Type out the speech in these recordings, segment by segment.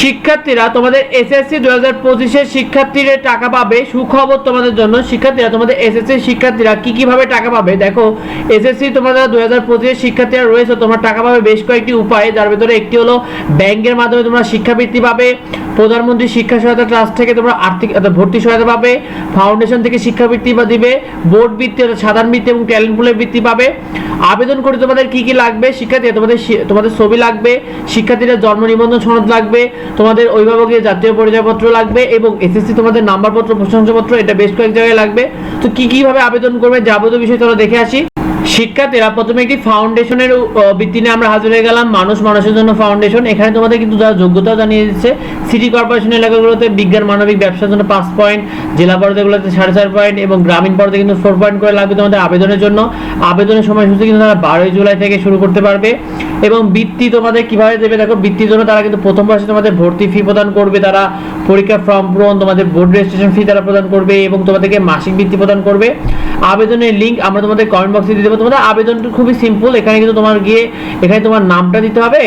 শিক্ষার্থীরা তোমাদের এসএসসি দু হাজার পঁচিশের শিক্ষার্থীরা টাকা পাবে। সুখবর তোমাদের জন্য, শিক্ষার্থীরা তোমাদের এসএসসি শিক্ষার্থীরা কি কীভাবে টাকা পাবে? দেখো এসএসসি তোমাদের দু হাজার পঁচিশের শিক্ষার্থীরা রয়েছে, তোমরা টাকা পাবে বেশ কয়েকটি উপায়। যার ভিতরে একটি হলো, ব্যাংকের মাধ্যমে তোমরা শিক্ষাবৃত্তি পাবে। প্রধানমন্ত্রী শিক্ষা সহায়তা ট্রাস্ট থেকে তোমরা আর্থিক ভর্তি সহায়তা পাবে। ফাউন্ডেশন থেকে শিক্ষাবৃত্তি বা দিবে। বোর্ড বৃত্তি সাধারণ বৃত্তি এবং ট্যালেন্ট পুলের বৃত্তি পাবে। আবেদন করে তোমাদের কি কি লাগবে? শিক্ষার্থী তোমাদের তোমাদের ছবি লাগবে। শিক্ষার্থীদের জন্ম নিবন্ধন সনদ লাগবে। তোমাদের অভিভাবকের জাতীয় পরিচয়পত্র লাগবে এবং এসএসসি তোমাদের নাম্বারপত্র, প্রশংসাপত্র, এটা বেশ কয়েক জায়গায় লাগবে। তো কি কীভাবে আবেদন করবে যাবতীয় বিষয় তোমরা দেখে আসি। শিক্ষার্থীরা প্রথমে একটি ফাউন্ডেশনের ভিত্তি নিয়ে আমরা হাজির হয়ে গেলাম মানুষ মানুষের জন্য ফাউন্ডেশন এখানে তোমাদের কিন্তু যারা যোগ্যতা জানিয়ে দিচ্ছে। সিটি কর্পোরেশন এলাকাগুলোতে বিজ্ঞান, মানবিক ব্যবসার জন্য পাঁচ পয়েন্ট জেলা পর্যায়গুলোতে সাড়ে চার পয়েন্ট এবং গ্রামীণ পর্যায়ে কিন্তু ফোর পয়েন্ট করে লাগবে তোমাদের আবেদনের জন্য। আবেদনের সময়সূচি কিন্তু তারা বারোই জুলাই থেকে শুরু করতে পারবে এবং বৃত্তি তোমাদের কীভাবে দেবে দেখো, বৃত্তির জন্য তারা কিন্তু প্রথম বর্ষে তোমাদের ভর্তি ফি প্রদান করবে, তারা পরীক্ষা ফর্ম পূরণ, তোমাদের বোর্ড রেজিস্ট্রেশন ফি তারা প্রদান করবে এবং তোমাদেরকে মাসিক বৃত্তি প্রদান করবে। আবেদনের লিঙ্ক আমরা তোমাদের কমেন্ট বক্সে দিয়ে দেবো তোমাদের আবেদনটি খুবই সিম্পল এখানে কিন্তু তোমার গিয়ে, এখানে তোমার নামটা দিতে হবে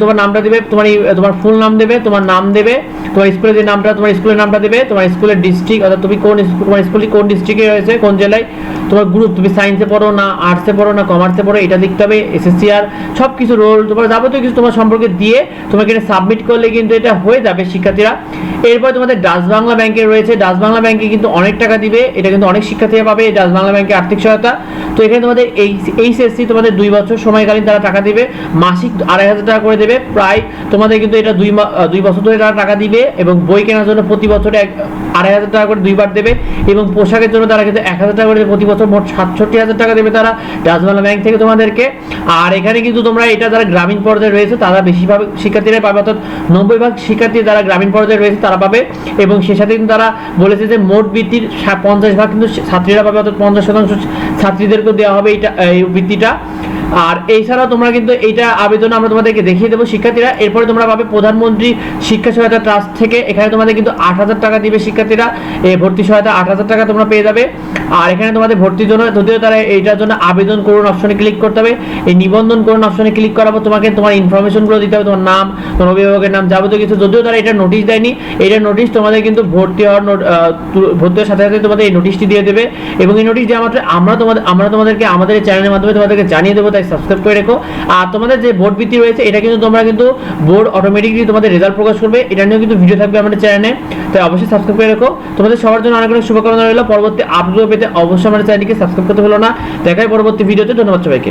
তোমার নামটা দেবে, তোমার তোমার ফুল নাম দেবে, তোমার নাম দেবে, তোমার স্কুলের যে নামটা, তোমার স্কুলের নামটা দেবে, তোমার স্কুলের ডিস্ট্রিক্ট অর্থাৎ তুমি কোন তোমার স্কুলটি কোন ডিস্ট্রিক্টে রয়েছে, কোন জেলায় তোমার গ্রুপ তুমি সায়েন্সে পড়ো না আর্টসে পড়ো না কমার্সে পড়ো, এটা দেখতে হবে এসএসসি আর সব কিছু রোল তোমার যাবতীয় কিছু তোমার সম্পর্কে দিয়ে তোমাকে এটা সাবমিট করলে কিন্তু এটা হয়ে যাবে শিক্ষার্থীরা। এরপর তোমাদের ডাচ বাংলা ব্যাংকে রয়েছে ডাচ বাংলা ব্যাংকে কিন্তু অনেক টাকা দিবে, এটা কিন্তু অনেক শিক্ষার্থীরা পাবে এই ডাচ বাংলা ব্যাংকে আর্থিক সহায়তা। তো এখানে তোমাদের এই এইচএসসি তোমাদের দুই বছর সময়কালীন তারা টাকা দিবে, মাসিক আড়াই হাজার টাকা করে দেবে, প্রায় তোমাদের কিন্তু এটা দুই দুই বছর ধরে তারা টাকা দিবে এবং বই কেনার জন্য প্রতি বছরে আড়াই হাজার টাকা করে দুইবার দেবে এবং পোশাকের জন্য তারা কিন্তু এক হাজার টাকা করে প্রতি বছর মোট সাতষট্টি হাজার টাকা দেবে তারা ডাচবাংলা ব্যাংক থেকে তোমাদেরকে। আর এখানে কিন্তু তোমরা এটা যারা গ্রামীণ পর্যায়ে রয়েছে, তারা বেশিরভাগ শিক্ষার্থীরা পাবে, অর্থাৎ নব্বই ভাগ শিক্ষার্থী যারা গ্রামীণ পর্যায়ে রয়েছে, তারা পাবে। এবং সে সাথে কিন্তু তারা বলেছে যে মোট বৃত্তির পঞ্চাশ ভাগ কিন্তু ছাত্রীরা পাবে, অর্থাৎ পঞ্চাশ শতাংশ ছাত্রীদেরকেও দেওয়া হবে এইটা এই বৃত্তিটা। আর এছাড়াও তোমরা কিন্তু এইটা আবেদন আমরা তোমাদেরকে দেখিয়ে দেবো, শিক্ষার্থীরা। এরপরে তোমরা পাবে প্রধানমন্ত্রী শিক্ষা সহায়তা ট্রাস্ট থেকে। এখানে তোমাদের কিন্তু আট হাজার টাকা দিবে শিক্ষার্থীরা। এই ভর্তি সহায়তা আট হাজার টাকা তোমরা পেয়ে যাবে। আর এখানে তোমাদের ভর্তির জন্য, যদিও তারা এইটার জন্য আবেদন করুন অপশনে ক্লিক করতে হবে। এই নিবন্ধন করুন অপশনে ক্লিক পর তোমাকে তোমার ইনফরমেশনগুলো দিতে হবে, তোমার নাম, তোমার অভিভাবকের নাম, যাবতীয় কিছু। যদিও তারা এটা নোটিশ দেয়নি এটা নোটিশ তোমাদের কিন্তু ভর্তি হওয়ার ভর্তি হওয়ার সাথে সাথে তোমাদের এই নোটিশটি দিয়ে দেবে। এবং এই নোটিশ দেওয়া মাত্র আমরা তোমাদের আমরা তোমাদেরকে আমাদের চ্যানেলের মাধ্যমে তোমাদেরকে জানিয়ে দেবো তাই সাবস্ক্রাইব করে রেখো। আর তোমাদের যে বোর্ড বৃত্তি রয়েছে, এটা কিন্তু তোমরা কিন্তু বোর্ড অটোমেটিকলি তোমাদের রেজাল্ট প্রকাশ করবে। এটা নিয়েও কিন্তু ভিডিও থাকবে আমাদের চ্যানেলে তাই অবশ্যই সাবস্ক্রাইব করে রেখো। তোমাদের সবার জন্য অনেক অনেক শুভকামনা রইল। পরবর্তী আপডেট পেতে অবশ্যই আমাদের চ্যানেলকে সাবস্ক্রাইব করতে হলো না। দেখাই পরবর্তী ভিডিওতে ধন্যবাদ সবাইকে।